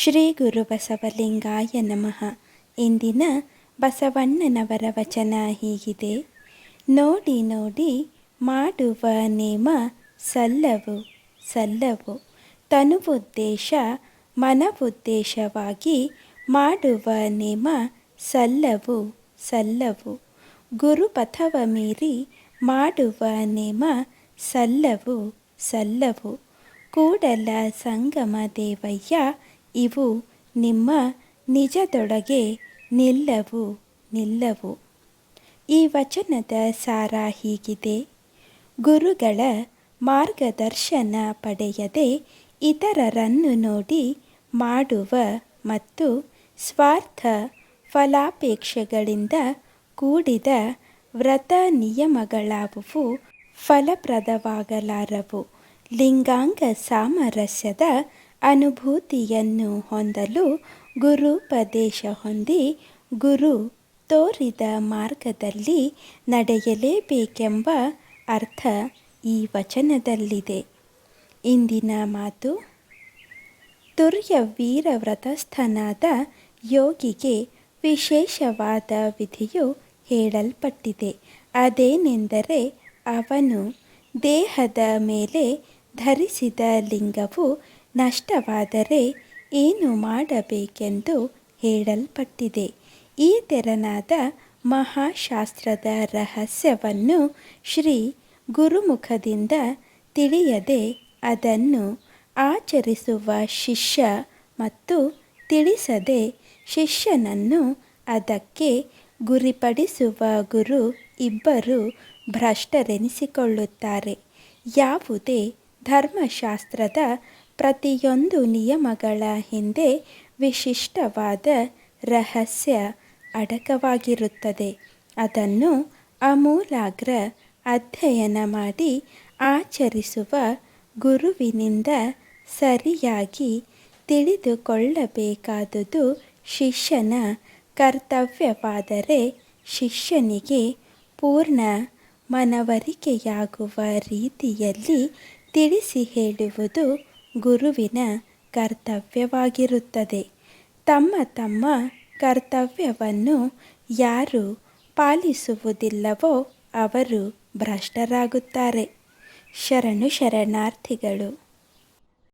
ಶ್ರೀ ಗುರು ಬಸವಲಿಂಗಾಯ ನಮಃ. ಇಂದಿನ ಬಸವಣ್ಣನವರ ವಚನ ಹೀಗಿದೆ. ನೋಡಿ ನೋಡಿ, ಮಾಡುವ ನೇಮ ಸಲ್ಲವು ಸಲ್ಲವು. ತನುವುದ್ದೇಶ, ಮನವುದ್ದೇಶವಾಗಿ ಮಾಡುವ ನೇಮ ಸಲ್ಲವು ಸಲ್ಲವು. ಗುರುಪಥವ ಮೀರಿ ಮಾಡುವ ನೇಮ ಸಲ್ಲವು ಸಲ್ಲವು. ಕೂಡಲ ಸಂಗಮ ದೇವಯ್ಯ ಇವು ನಿಮ್ಮ ನಿಜದೊಳಗೆ ನಿಲ್ಲವು ನಿಲ್ಲವು. ಈ ವಚನದ ಸಾರ ಹೀಗಿದೆ. ಗುರುಗಳ ಮಾರ್ಗದರ್ಶನ ಪಡೆಯದೆ ಇತರರನ್ನು ನೋಡಿ ಮಾಡುವ ಮತ್ತು ಸ್ವಾರ್ಥ ಫಲಾಪೇಕ್ಷೆಗಳಿಂದ ಕೂಡಿದ ವ್ರತ ನಿಯಮಗಳಾವುವು ಫಲಪ್ರದವಾಗಲಾರವು. ಲಿಂಗಾಂಗ ಸಾಮರಸ್ಯದ ಅನುಭೂತಿಯನ್ನು ಹೊಂದಲು ಗುರುಪದೇಶ ಹೊಂದಿ ಗುರು ತೋರಿದ ಮಾರ್ಗದಲ್ಲಿ ನಡೆಯಲೇಬೇಕೆಂಬ ಅರ್ಥ ಈ ವಚನದಲ್ಲಿದೆ. ಇಂದಿನ ಮಾತು, ತುರ್ಯ ವೀರ ವ್ರತಸ್ಥನಾದ ಯೋಗಿಗೆ ವಿಶೇಷವಾದ ವಿಧಿಯು ಹೇಳಲ್ಪಟ್ಟಿದೆ. ಅದೇನೆಂದರೆ ಅವನು ದೇಹದ ಮೇಲೆ ಧರಿಸಿದ ಲಿಂಗವು ನಷ್ಟವಾದರೆ ಏನು ಮಾಡಬೇಕೆಂದು ಹೇಳಲ್ಪಟ್ಟಿದೆ. ಈ ತೆರನಾದ ಮಹಾಶಾಸ್ತ್ರದ ರಹಸ್ಯವನ್ನು ಶ್ರೀ ಗುರುಮುಖದಿಂದ ತಿಳಿಯದೆ ಅದನ್ನು ಆಚರಿಸುವ ಶಿಷ್ಯ ಮತ್ತು ತಿಳಿಸದೆ ಶಿಷ್ಯನನ್ನು ಅದಕ್ಕೆ ಗುರಿಪಡಿಸುವ ಗುರು ಇಬ್ಬರು ಭ್ರಷ್ಟರೆನಿಸಿಕೊಳ್ಳುತ್ತಾರೆ. ಯಾವುದೇ ಧರ್ಮಶಾಸ್ತ್ರದ ಪ್ರತಿಯೊಂದು ನಿಯಮಗಳ ಹಿಂದೆ ವಿಶಿಷ್ಟವಾದ ರಹಸ್ಯ ಅಡಕವಾಗಿರುತ್ತದೆ. ಅದನ್ನು ಅಮೂಲಾಗ್ರ ಅಧ್ಯಯನ ಮಾಡಿ ಆಚರಿಸುವ ಗುರುವಿನಿಂದ ಸರಿಯಾಗಿ ತಿಳಿದುಕೊಳ್ಳಬೇಕಾದುದು ಶಿಷ್ಯನ ಕರ್ತವ್ಯವಾದರೆ ಶಿಷ್ಯನಿಗೆ ಪೂರ್ಣ ಮನವರಿಕೆಯಾಗುವ ರೀತಿಯಲ್ಲಿ ತಿಳಿಸಿ ಹೇಳುವುದು ಗುರುವಿನ ಕರ್ತವ್ಯವಾಗಿರುತ್ತದೆ. ತಮ್ಮ ತಮ್ಮ ಕರ್ತವ್ಯವನ್ನು ಯಾರು ಪಾಲಿಸುವುದಿಲ್ಲವೋ ಅವರು ಭ್ರಷ್ಟರಾಗುತ್ತಾರೆ. ಶರಣು ಶರಣಾರ್ಥಿಗಳು.